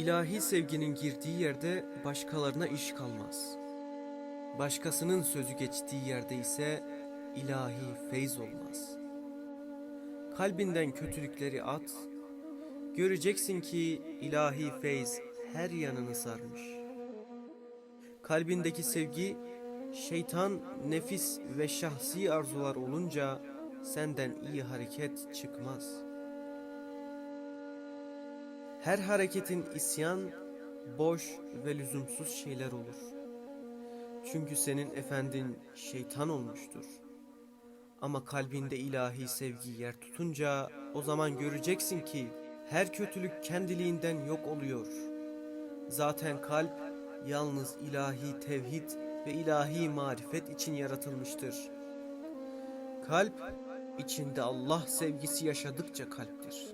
İlahi sevginin girdiği yerde başkalarına iş kalmaz. Başkasının sözü geçtiği yerde ise ilahi feyz olmaz. Kalbinden kötülükleri at, göreceksin ki ilahi feyz her yanını sarmış. Kalbindeki sevgi, şeytan, nefis ve şahsi arzular olunca senden iyi hareket çıkmaz. Her hareketin isyan, boş ve lüzumsuz şeyler olur. Çünkü senin efendin şeytan olmuştur. Ama kalbinde ilahi sevgi yer tutunca o zaman göreceksin ki her kötülük kendiliğinden yok oluyor. Zaten kalp yalnız ilahi tevhid ve ilahi marifet için yaratılmıştır. Kalp içinde Allah sevgisi yaşadıkça kalptir.